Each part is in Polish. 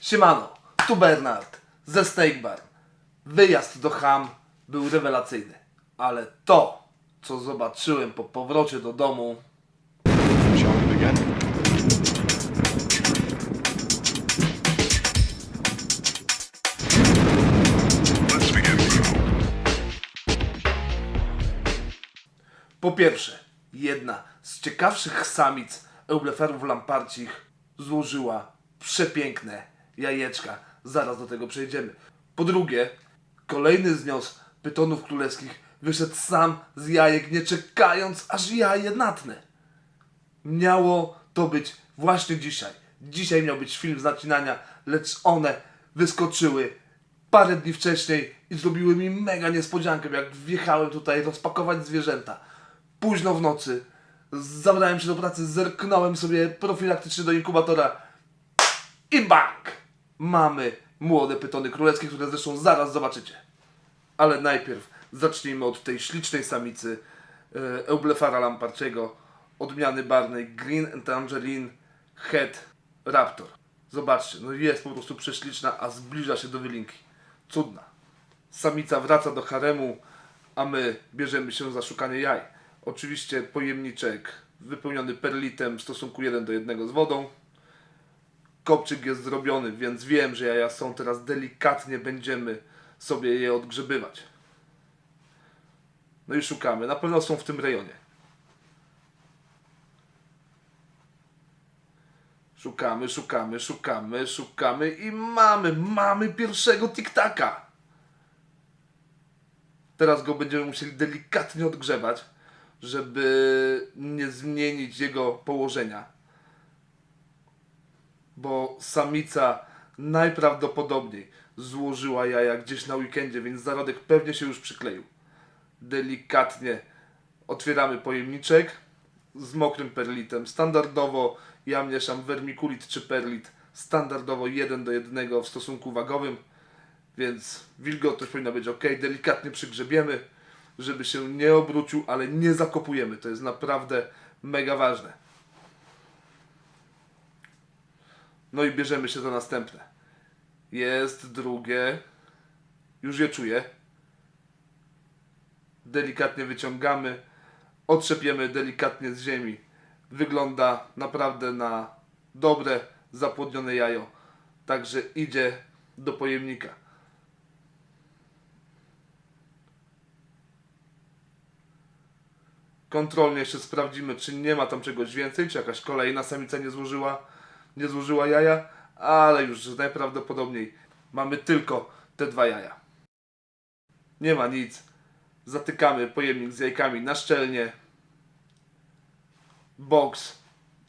Siemano, tu Bernard ze Snake Bar. Wyjazd do Ham był rewelacyjny, ale to, co zobaczyłem po powrocie do domu. Po pierwsze, jedna z ciekawszych samic eubleferów lamparcich złożyła przepiękne jajeczka. Zaraz do tego przejdziemy. Po drugie, kolejny z nios pytonów królewskich wyszedł sam z jajek, nie czekając aż ja je natnę. Miało to być właśnie dzisiaj. Dzisiaj miał być film z nacinania, lecz one wyskoczyły parę dni wcześniej i zrobiły mi mega niespodziankę, jak wjechałem tutaj rozpakować zwierzęta. Późno w nocy zabrałem się do pracy, zerknąłem sobie profilaktycznie do inkubatora i bang! Mamy młode pytony królewskie, które zresztą zaraz zobaczycie. Ale najpierw zacznijmy od tej ślicznej samicy e, Eublefara lamparczego, odmiany barnej Green and Head Raptor. Zobaczcie, no jest po prostu prześliczna, a zbliża się do wylinki. Cudna. Samica wraca do haremu, a my bierzemy się za szukanie jaj. Oczywiście pojemniczek wypełniony perlitem w stosunku 1 do 1 z wodą. Kopczyk jest zrobiony, więc wiem, że jaja są teraz delikatnie, będziemy sobie je odgrzebywać. No i szukamy. Na pewno są w tym rejonie. Szukamy, szukamy, szukamy, szukamy i mamy, mamy pierwszego tiktaka. Teraz go będziemy musieli delikatnie odgrzewać, żeby nie zmienić jego położenia. Bo samica najprawdopodobniej złożyła jaja gdzieś na weekendzie, więc zarodek pewnie się już przykleił. Delikatnie otwieramy pojemniczek z mokrym perlitem. Standardowo ja mieszam wermikulit czy perlit. Standardowo 1 do 1 w stosunku wagowym, więc wilgotność powinna być ok. Delikatnie przygrzebiemy, żeby się nie obrócił, ale nie zakopujemy. To jest naprawdę mega ważne. No i bierzemy się za następne. Jest drugie. Już je czuję. Delikatnie wyciągamy. Otrzepiemy delikatnie z ziemi. Wygląda naprawdę na dobre, zapłodnione jajo. Także idzie do pojemnika. Kontrolnie jeszcze sprawdzimy, czy nie ma tam czegoś więcej, czy jakaś kolejna samica nie złożyła, nie złożyła jaja, ale już najprawdopodobniej mamy tylko te dwa jaja. Nie ma nic. Zatykamy pojemnik z jajkami na szczelnie. Box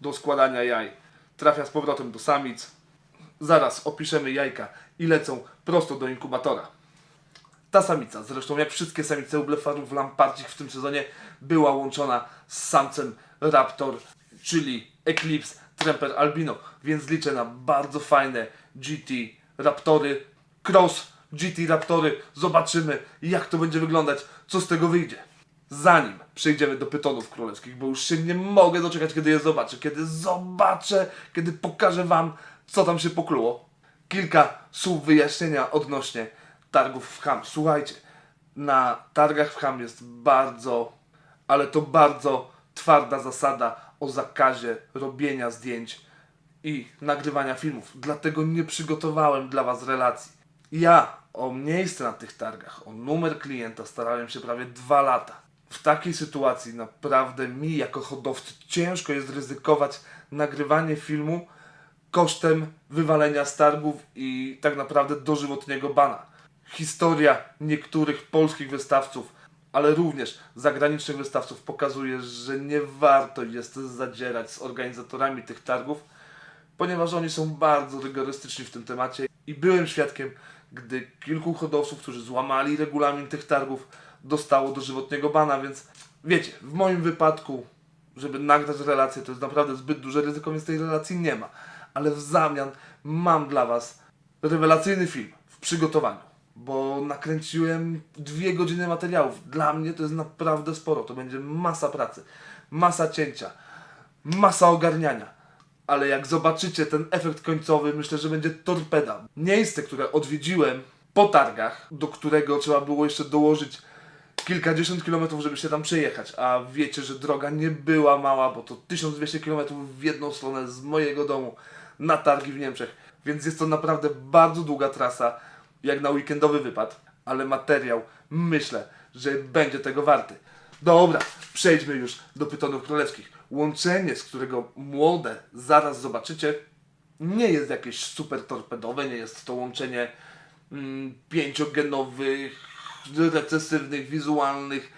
do składania jaj trafia z powrotem do samic. Zaraz opiszemy jajka i lecą prosto do inkubatora. Ta samica, zresztą jak wszystkie samice u blefarów lamparcich w tym sezonie, była łączona z samcem Raptor, czyli Eclipse Tremper Albino, więc liczę na bardzo fajne GT Raptory, Cross GT Raptory. Zobaczymy jak to będzie wyglądać, co z tego wyjdzie. Zanim przejdziemy do pytonów królewskich, bo już się nie mogę doczekać, kiedy je zobaczę, kiedy zobaczę, kiedy pokażę Wam, co tam się pokluło. Kilka słów wyjaśnienia odnośnie targów w Ham. Słuchajcie, na targach w Ham jest bardzo, ale to bardzo twarda zasada o zakazie robienia zdjęć i nagrywania filmów. Dlatego nie przygotowałem dla Was relacji. Ja o miejsce na tych targach, o numer klienta starałem się prawie dwa lata. W takiej sytuacji naprawdę mi jako hodowcy ciężko jest ryzykować nagrywanie filmu kosztem wywalenia z targów i tak naprawdę dożywotniego bana. Historia niektórych polskich wystawców, ale również zagranicznych wystawców pokazuje, że nie warto jest zadzierać z organizatorami tych targów, ponieważ oni są bardzo rygorystyczni w tym temacie i byłem świadkiem, gdy kilku hodowców, którzy złamali regulamin tych targów, dostało dożywotniego bana, więc wiecie, w moim wypadku, żeby nagrać relację, to jest naprawdę zbyt duże ryzyko, więc tej relacji nie ma. Ale w zamian mam dla Was rewelacyjny film w przygotowaniu, bo nakręciłem dwie godziny materiałów. Dla mnie to jest naprawdę sporo, to będzie masa pracy, masa cięcia, masa ogarniania. ale jak zobaczycie ten efekt końcowy, myślę, że będzie torpeda. Miejsce, które odwiedziłem po targach, do którego trzeba było jeszcze dołożyć kilkadziesiąt kilometrów, żeby się tam przejechać, a wiecie, że droga nie była mała, bo to 1200 kilometrów w jedną stronę z mojego domu na targi w Niemczech, więc jest to naprawdę bardzo długa trasa, jak na weekendowy wypad, ale materiał myślę, że będzie tego warty. Dobra, przejdźmy już do pytonów królewskich. Łączenie, z którego młode zaraz zobaczycie, nie jest jakieś super torpedowe, nie jest to łączenie mm, pięciogenowych, recesywnych, wizualnych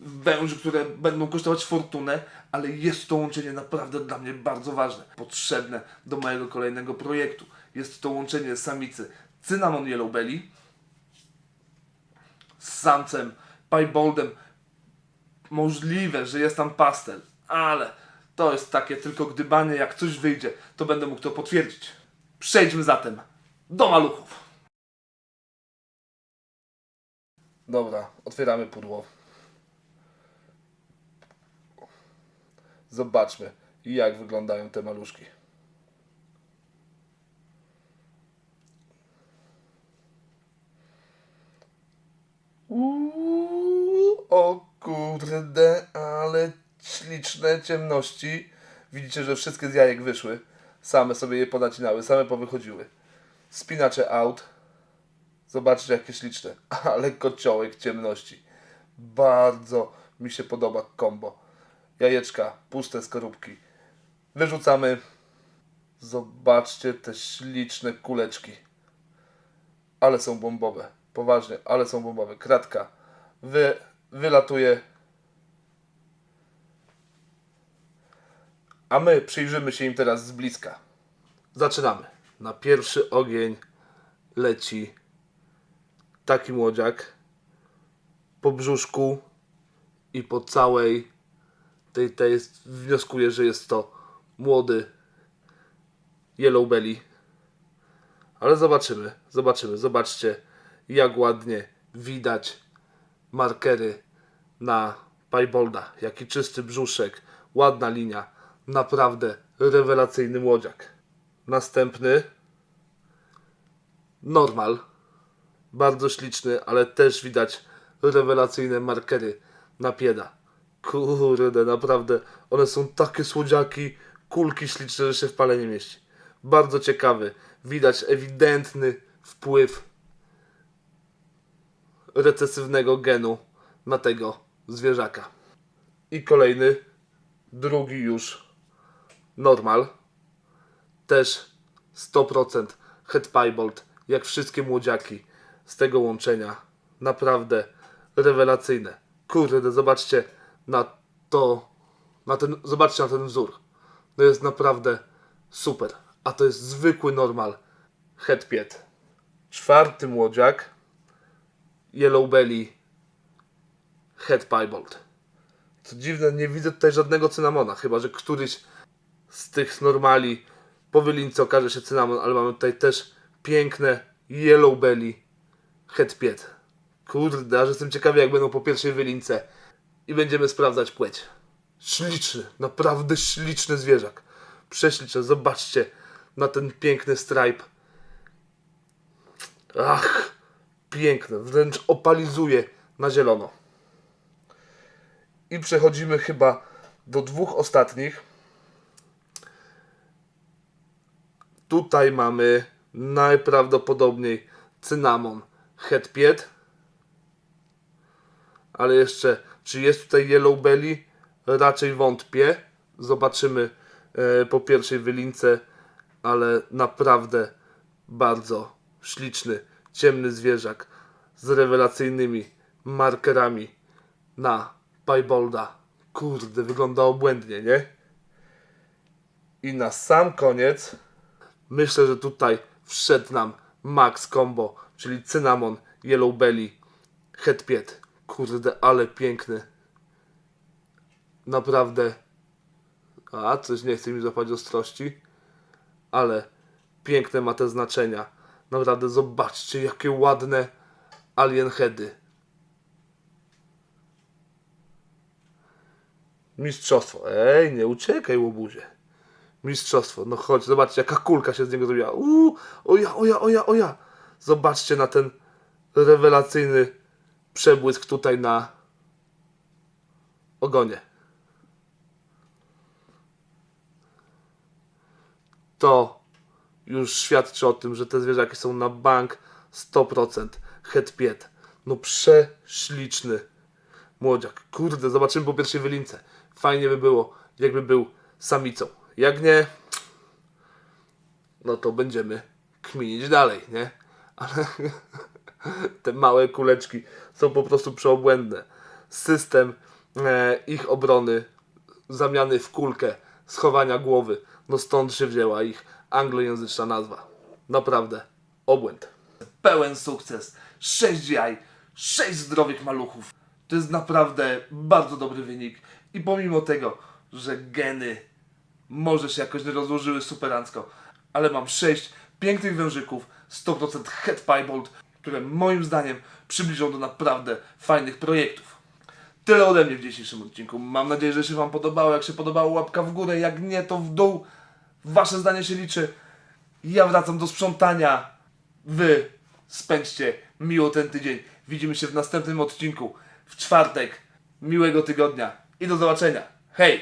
węży, które będą kosztować fortunę, ale jest to łączenie naprawdę dla mnie bardzo ważne, potrzebne do mojego kolejnego projektu. Jest to łączenie samicy Cinnamon Yellow Belly z samcem Pieboldem. Możliwe, że jest tam pastel, ale to jest takie tylko gdybanie, jak coś wyjdzie, to będę mógł to potwierdzić. Przejdźmy zatem do maluchów. Dobra, otwieramy pudło. Zobaczmy, jak wyglądają te maluszki. Uuu, o kurde, ale śliczne ciemności. Widzicie, że wszystkie z jajek wyszły. Same sobie je ponacinały, same powychodziły. Spinacze out. Zobaczcie, jakie śliczne. Ale kociołek ciemności. Bardzo mi się podoba kombo. Jajeczka, puste skorupki. Wyrzucamy. Zobaczcie te śliczne kuleczki. Ale są bombowe. Poważnie, ale są bombowe. Kratka. Wy, wylatuje. A my przyjrzymy się im teraz z bliska. Zaczynamy. Na pierwszy ogień leci taki młodziak po brzuszku i po całej tej, tej wnioskuję, że jest to młody yellow belly. Ale zobaczymy, zobaczymy, zobaczcie jak ładnie widać markery na Pibolda. Jaki czysty brzuszek, ładna linia, naprawdę rewelacyjny młodziak. Następny normal, bardzo śliczny, ale też widać rewelacyjne markery na pieda. Kurde, naprawdę, one są takie słodziaki, kulki śliczne, że się w pale nie mieści. Bardzo ciekawy, widać ewidentny wpływ recesywnego genu na tego zwierzaka. I kolejny, drugi już normal, też 100% head piebolt, jak wszystkie młodziaki z tego łączenia. Naprawdę rewelacyjne. Kurde, zobaczcie na to, na ten, zobaczcie na ten wzór. To jest naprawdę super. A to jest zwykły normal head piet. Czwarty młodziak Yellow Belly Head Piebold. Co dziwne, nie widzę tutaj żadnego cynamona, chyba że któryś z tych normali po wylince okaże się cynamon, ale mamy tutaj też piękne Yellow Belly Head Piet. Kurde, aż jestem ciekawy jak będą po pierwszej wylince i będziemy sprawdzać płeć. Śliczny, naprawdę śliczny zwierzak. Prześliczny, zobaczcie na ten piękny stripe. Ach, piękne, wręcz opalizuje na zielono. I przechodzimy chyba do dwóch ostatnich. Tutaj mamy najprawdopodobniej cynamon headpiet. Ale jeszcze, czy jest tutaj yellow belly? Raczej wątpię. Zobaczymy e, po pierwszej wylince, ale naprawdę bardzo śliczny, ciemny zwierzak z rewelacyjnymi markerami na Pibolda. Kurde, wygląda obłędnie, nie? I na sam koniec myślę, że tutaj wszedł nam Max Combo, czyli Cinnamon Yellow Belly Headpiet. Kurde, ale piękny. Naprawdę. A, coś nie chce mi złapać ostrości. Ale piękne ma te znaczenia. Naprawdę, zobaczcie, jakie ładne alien heady. Mistrzostwo. Ej, nie uciekaj, łobuzie. Mistrzostwo. No chodź, zobaczcie, jaka kulka się z niego zrobiła. Uuu, oja, oja, oja, oja. Zobaczcie na ten rewelacyjny przebłysk tutaj na ogonie. To już świadczy o tym, że te zwierzaki są na bank 100% hetpiet. No prześliczny młodziak. Kurde, zobaczymy po pierwszej wylince. Fajnie by było, jakby był samicą. Jak nie, no to będziemy kminić dalej, nie? Ale te małe kuleczki są po prostu przeobłędne. System e, ich obrony, zamiany w kulkę, schowania głowy, no stąd się wzięła ich anglojęzyczna nazwa. Naprawdę, obłęd. Pełen sukces, 6 jaj, 6 zdrowych maluchów. To jest naprawdę bardzo dobry wynik. I pomimo tego, że geny może się jakoś nie rozłożyły superancko, ale mam 6 pięknych wężyków, 100% head piebald, które moim zdaniem przybliżą do naprawdę fajnych projektów. Tyle ode mnie w dzisiejszym odcinku. Mam nadzieję, że się Wam podobało. Jak się podobało, łapka w górę. Jak nie, to w dół. Wasze zdanie się liczy. Ja wracam do sprzątania. Wy spędźcie miło ten tydzień. Widzimy się w następnym odcinku w czwartek. Miłego tygodnia i do zobaczenia. Hej!